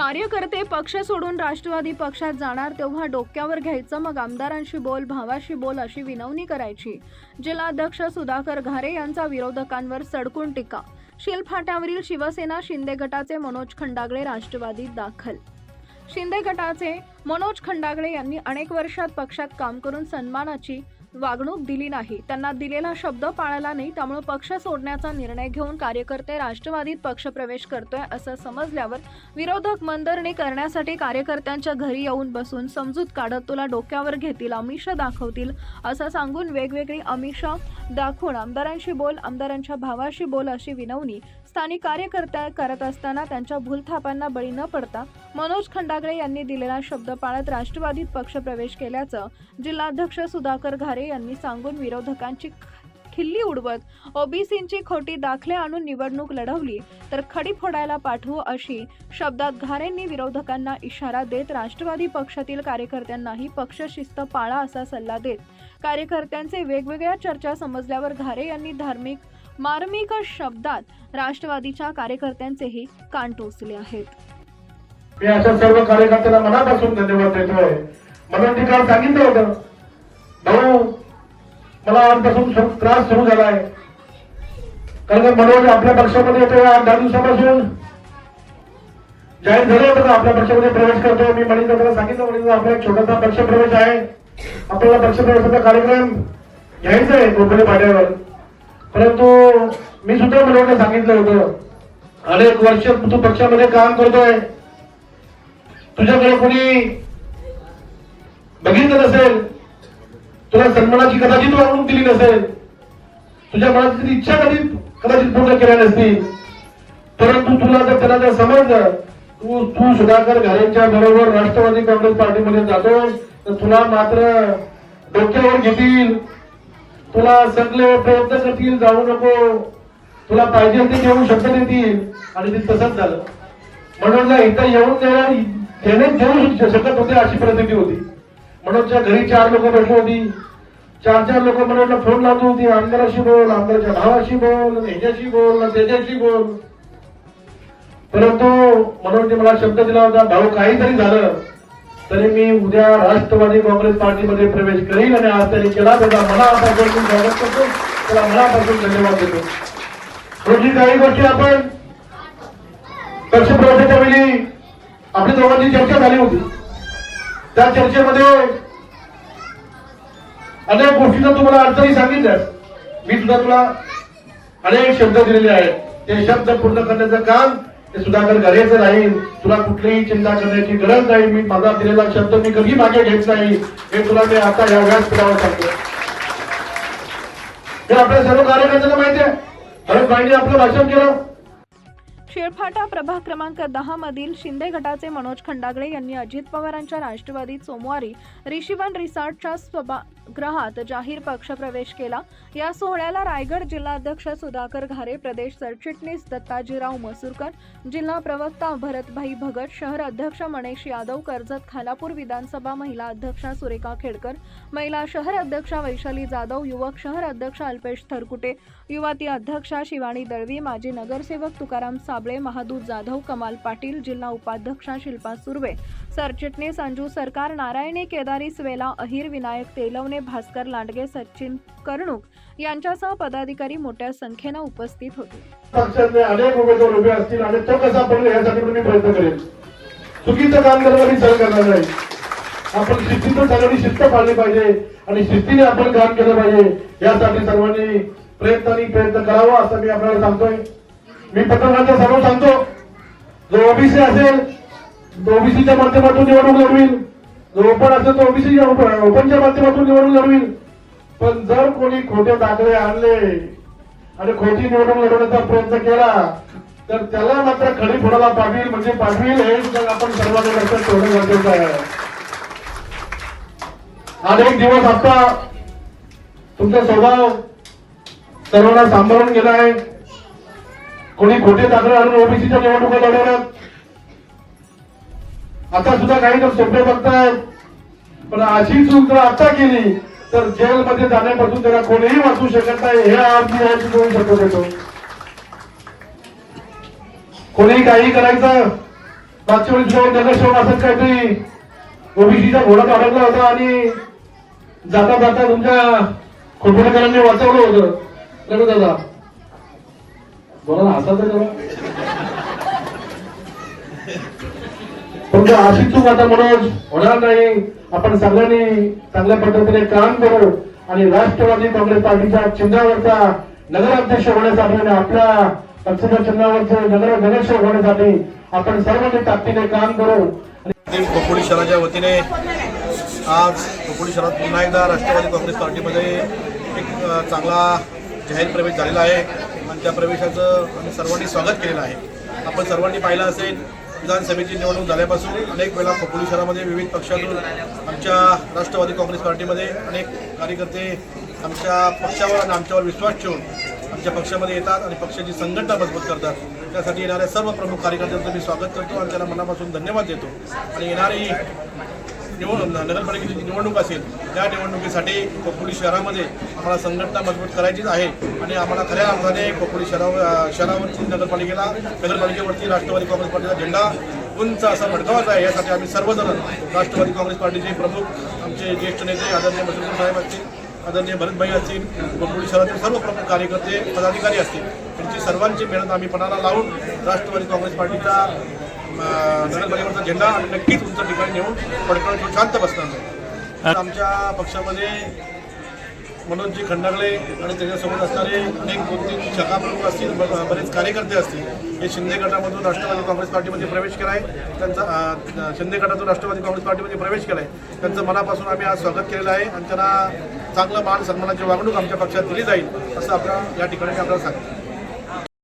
कार्यकर्ते पक्ष सोडून राष्ट्रवादी पक्षात जाणार तेव्हा डोक्यावर घ्यायचं मग आमदारांशी बोल भावाशी बोल अशी विनवणी करायची. जिल्हाध्यक्ष सुधाकर घारे यांचा विरोधकांवर सडकून टीका. शिलफाट्यावरील शिवसेना शिंदे गटाचे मनोज खंडागळे राष्ट्रवादीत दाखल. शिंदे गटाचे मनोज खंडागळे यांनी अनेक वर्षात पक्षात काम करून सन्मानाची वागणूक दिली नाही. त्यांना दिलेला शब्द पाळला नाही त्यामुळे पक्ष सोडण्याचा निर्णय घेऊन कार्यकर्ते राष्ट्रवादीत पक्षप्रवेश करतोय असं समजल्यावर विरोधक मंदरणी करण्यासाठी कार्यकर्त्यांच्या घरी येऊन बसून समजूत काढत तुला डोक्यावर घेतील अमिषा दाखवतील असं सांगून वेगवेगळी अमिषा दाखवून आमदारांशी बोल आमदारांच्या भावाशी बोल अशी विनवणी स्थानिक कार्यकर्त्या करत असताना त्यांच्या भूलथापांना बळी न पडता मनोज खंडागळे यांनी दिलेला शब्द पाळत राष्ट्रवादीत पक्षप्रवेश केल्याचं जिल्हाध्यक्ष सुधाकर घारे यांनी सांगून विरोधकांची खिल्ली उडवत ओबीसींची खोटी दाखले आणून निवडणूक लढवली तर खडी फोडायला पाठवू अशी शब्दात घारेंनी विरोधकांना इशारा देत राष्ट्रवादी पक्षातील कार्यकर्त्यांनाही पक्षशिस्त पाळा असा सल्ला देत कार्यकर्त्यांचे वेगवेगळ्या चर्चा समजल्यावर घारे यांनी धार्मिक मार्मिक शब्दात राष्ट्रवादीच्या कार्यकर्त्यांचेही कान टोचले आहेत. मी अशा सर्व कार्यकर्त्यांना मनापासून धन्यवाद देतोय. मला ते काल सांगितलं होतं. भाऊ मला आजपासून त्रास सुरू झालाय. कारण का मनोज आपल्या पक्षामध्ये येतोय आठ दहा दिवसापासून? जाहीर झालं होतं का आपल्या पक्षामध्ये प्रवेश करतो मी मणिंद्रला सांगितलं म्हणजे आपला एक छोटासा पक्ष प्रवेश आहे. आपल्याला पक्ष प्रवेशाचा कार्यक्रम घ्यायचा आहे कोकणी पाड्यावर. परंतु मी सुद्धा मनोजला सांगितलं होतं. अनेक वर्ष तू पक्षामध्ये काम करतोय. तुझ्याकडे कोणी बघितलं नसेल? तुला सन्मानाची कदाचित वागणूक दिली नसेल? तुझ्या मनातील इच्छा कधी कदाचित पूर्ण केल्या नसतील परंतु तुला जर त्याला जर समजलं तू तू सुधाकर घारेंच्या बरोबर राष्ट्रवादी काँग्रेस पार्टीमध्ये जातो तर तुला मात्र डोक्यावर घेतील. तुला सगळे प्रयत्न करतील जाऊ नको. तुला पाहिजे ते घेऊन शब्द देतील आणि ते तसंच झालं. म्हणून इथं येऊन देणार त्याने देऊ शकत होते अशी परिस्थिती होती. मनोजच्या घरी चार लोक बसली होती. चार चार लोक मनोजला फोन लावत होती आमदाराशी बोल आमदाराच्या भावाशी बोल ह्याच्याशी बोल त्याच्याशी बोल. परंतु मनोजने मला शब्द दिला होता भाऊ काहीतरी झालं. तरी मी उद्या राष्ट्रवादी काँग्रेस पार्टीमध्ये प्रवेश करील आणि आज त्यांनी केला त्याचा मनापासून स्वागत करतो. त्याला मनापासून धन्यवाद देतो. रोजी काही गोष्टी आपण पक्षप्रवेशाच्या वेळी आपली दोघांची चर्चा झाली होती. त्या चर्चेमध्ये अनेक गोष्टींना तुम्हाला अडचणी सांगितल्या. मी सुद्धा तुला अनेक शब्द दिलेले आहेत. ते शब्द पूर्ण करण्याचं काम ते सुधाकर घरेच राहील. तुला कुठलीही चिंता करण्याची गरज नाही. मी माझा दिलेला शब्द मी कधी मागे घेत नाही. हे तुला मी आता या व्यासपीठावर सांगतो. हे आपल्या सर्व कार्यकर्त्यांना माहिती आहे. हरत भाईने आपलं भाषण केलं. शिळफाटा प्रभाग क्रमांक दहा मधील शिंदे गटाचे मनोज खंडागळे यांनी अजित पवारांच्या राष्ट्रवादीत सोमवारी ऋषीवन रिसॉर्टच्या सभागृहात जाहीर पक्षप्रवेश केला. या सोहळ्याला रायगड जिल्हाध्यक्ष सुधाकर घारे प्रदेश सरचिटणीस दत्ताजीराव मसूरकर जिल्हा प्रवक्ता भरतभाई भगत शहर अध्यक्ष मणेश यादव कर्जत खालापूर विधानसभा महिला अध्यक्षा सुरेखा खेडकर महिला शहर अध्यक्षा वैशाली जाधव युवक शहर अध्यक्ष अल्पेश थरकुटे युवती अध्यक्षा शिवानी दळवी माजी नगरसेवक तुकाराम कांबळे महादूत जाधव कमाल पाटील जिल्हा उपाध्यक्षा शिल्पा सुर्वे सरचिटणीस अंजू सरकार नारायणी केदारी स्वेला अहिर विनायक तेलवणे भास्कर लांडगे सचिन कर्णुक यांच्यासह पदाधिकारी मोठ्या संख्येनं उपस्थित होते. पक्षाचे अनेक उमेदवार उभे असतील आणि तो कसा पडला यासाठी मी प्रयत्न करेन. चुकीचं काम करणारी सहन करणार नाही. आपण शिस्तीचं सगळ्यांनी शिस्त पाळली पाहिजे आणि शिस्तीने आपण काम केलं पाहिजे. यासाठी सर्वांनी प्रयत्नांनी प्रयत्न करावा असं मी आपल्याला सांगतोय. मी पत्रकारांच्या सर्व सांगतो जो ओबीसी असेल तो ओबीसीच्या माध्यमातून निवडणूक लढवील. जो ओपन असेल तो ओबीसी ओपनच्या माध्यमातून निवडणूक लढवील. पण जर कोणी खोटे दाखले आणले आणि खोटी निवडणूक लढवण्याचा प्रयत्न केला तर त्याला मात्र खडी फोडायला पाठवील. म्हणजे पाठवील हे आपण सर्वांनी लक्षात ठेवणं गरजेचं आहे. अनेक दिवस आता तुमचा स्वभाव सर्वांना सांभाळून गेला आहे. कोणी खोटे दाखल आणून ओबीसीच्या निवडणुका लढवल्यात? आता सुद्धा काही लोक सोपे बघतायत. पण अशी चूक जर आता केली तर जेलमध्ये जाण्यापासून त्याला कोणीही वाचू शकत नाही. हे आज मी आज घेऊन शकत होतो कोणी काही करायचं? मागच्या वेळी तुझ्यावर नगरसेवक असत काहीतरी ओबीसीचा घोडा अडकला होता आणि जाता जाता तुमच्या खोटपटेकरांनी वाचवलं होतं. दादा कोणाला हसायचं का? तर जरा. चूक आता मनोज होणार नाही. आपण सगळ्यांनी चांगल्या पद्धतीने काम करू आणि राष्ट्रवादी काँग्रेस पार्टीच्या चिन्हावरचा नगराध्यक्ष होण्यासाठी आणि आपल्या पक्षाच्या चिन्हावरचे नगर नगरसेवक होण्यासाठी आपण सर्वांनी ताकदीने काम करू. ते खोपोली शहराच्या वतीने आज खोपोली शहरात पुन्हा एकदा राष्ट्रवादी काँग्रेस पार्टीमध्ये एक चांगला जाहीर प्रवेश झालेला आहे. त्या प्रवेशाचं आम्ही सर्वांनी स्वागत केलेलं आहे. आपण सर्वांनी पाहिलं असेल विधानसभेची निवडणूक झाल्यापासून अनेक वेळा खोपोली शहरामध्ये विविध पक्षातून आमच्या राष्ट्रवादी काँग्रेस पार्टीमध्ये अनेक कार्यकर्ते आमच्या पक्षावर आणि आमच्यावर विश्वास ठेवून आमच्या पक्षामध्ये येतात आणि पक्षाची संघटना मजबूत करतात. त्यासाठी येणाऱ्या सर्व प्रमुख कार्यकर्त्यांचं मी स्वागत करतो आणि त्यांना मनापासून धन्यवाद देतो. आणि येणारी निवड नगरपालिकेची जी निवडणूक असेल त्या निवडणुकीसाठी खोपोली शहरामध्ये आम्हाला संघटना मजबूत करायचीच आहे आणि आम्हाला खऱ्या अर्थाने खोपोली शहरावर शहरावरती नगरपालिकेला नगरपालिकेवरती राष्ट्रवादी काँग्रेस पार्टीचा झेंडा उंच असा भडकावायचा आहे यासाठी आम्ही सर्वजण राष्ट्रवादी काँग्रेस पार्टीचे प्रमुख आमचे ज्येष्ठ नेते आदरणीय मसूर साहेब असतील आदरणीय भरतभाई असतील खोपोली शहरातील सर्व प्रमुख कार्यकर्ते पदाधिकारी असतील त्यांची सर्वांची मेहनत आम्ही पणाला लावून राष्ट्रवादी काँग्रेस पार्टीचा नगरपालिकेचा झेंडा आणि नक्कीच उंच ठिकाणी नेऊन पडकळून तो शांत बसणार नाही आमच्या पक्षामध्ये मनोजजी खंडागळे आणि त्याच्यासोबत असणारे अनेक दोन तीन शाखा प्रमुख असतील बरेच कार्यकर्ते असतील. हे शिंदे गटामधून राष्ट्रवादी काँग्रेस पार्टीमध्ये प्रवेश केला आहे त्यांचा शिंदे गटातून राष्ट्रवादी काँग्रेस पार्टीमध्ये प्रवेश केला आहे त्यांचं मनापासून आम्ही आज स्वागत केलेलं आहे आणि त्यांना चांगलं मान सन्मानाची वागणूक आमच्या पक्षात दिली जाईल असं आपल्या या ठिकाणी आपल्याला सांगतो.